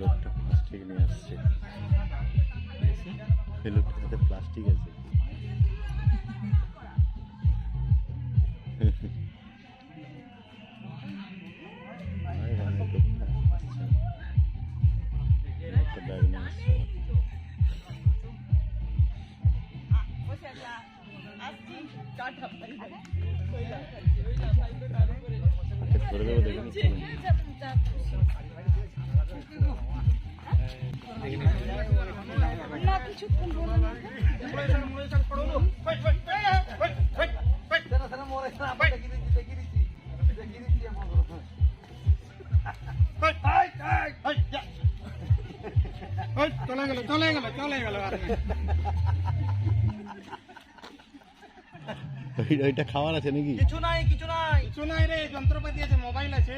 লোকটা প্লাস্টিক নিয়ে আসছে। এই লোকটার হাতে প্লাস্টিক আছে। দেবো দেখুন না কিছুক্ষণ চলে গেল চলে গেল চলে গেল ওইটা খাওয়ার আছে নাকি? কিছু নাই কিছু নাই। কিছু নাই রে যন্ত্রপাতি আছে মোবাইল আছে।